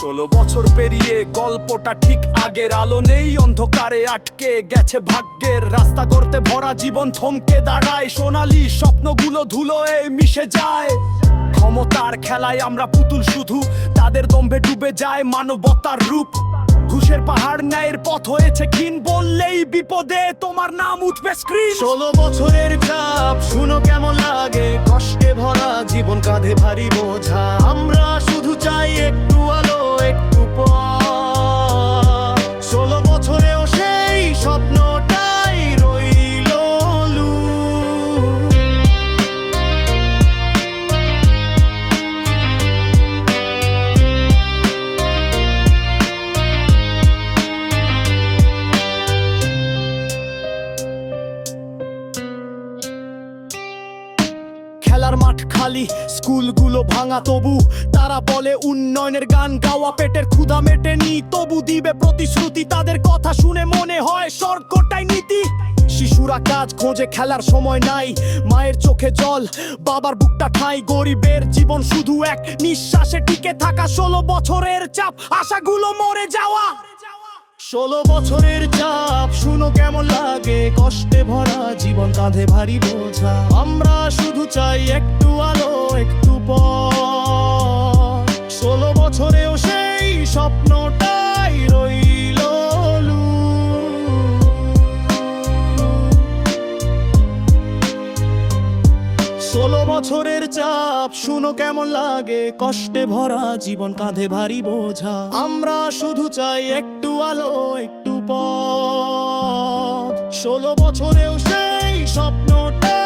ষোলো বছর পেরিয়ে গল্পটা ঠিক আগের আলো নেই, অন্ধকারে আটকে গেছে ভাগ্যের রাস্তা করতে ভরা জীবন থমকে দাঁড়ায়। সোনালি স্বপ্নগুলো ধুলোয় মিশে যায়। ক্ষমতার খেলায় আমরা পুতুল শুধু, তাদের দম্ভে ডুবে যায় মানবতার রূপ। ঘুষের পাহাড় ন্যায়ের পথ হয়েছে ক্ষীণ, বললেই বিপদে তোমার নাম উঠবে স্ক্রিন। ষোলো বছরের চাপ, শুনো কেমন লাগে? কষ্টে ভরা জীবন কাঁধে ভারী বোঝা। আমরা শুধু চাই একটু খেলার মাঠ খালি, স্কুলগুলো ভাঙা তবু। তারা বলে উন্নয়নের গান গাওয়া পেটের ক্ষুধা মেটেনি, তবু দিবে প্রতিশ্রুতি। তাদের কথা শুনে মনে হয় স্বর্গটাই নীতি। শিশুরা কাজ খোঁজে, খেলার সময় নাই, মায়ের চোখে জল, বাবার বুকটা ঠাই। গরিবের জীবন শুধু এক, নিঃশ্বাসে টিকে থাকা। ষোলো বছরের চাপ, আশাগুলো মরে যাওয়া। ষোলো বছরের চাপ। শুনো কেমন লাগে? কষ্টে ভরা জীবন কাঁধে ভারী বোঝা। আমরা শুধু চাই একটু আলো, একটু পথ। ষোলো বছরেও সেই স্বপ্নটাই রইল ষোলো বছরের চাপ, শুনো কেমন লাগে? কষ্টে ভরা জীবন কাঁধে ভারী বোঝা। আমরা শুধু চাই একটু আলো, একটু পথ। ষোলো বছরেও সেই স্বপ্নটা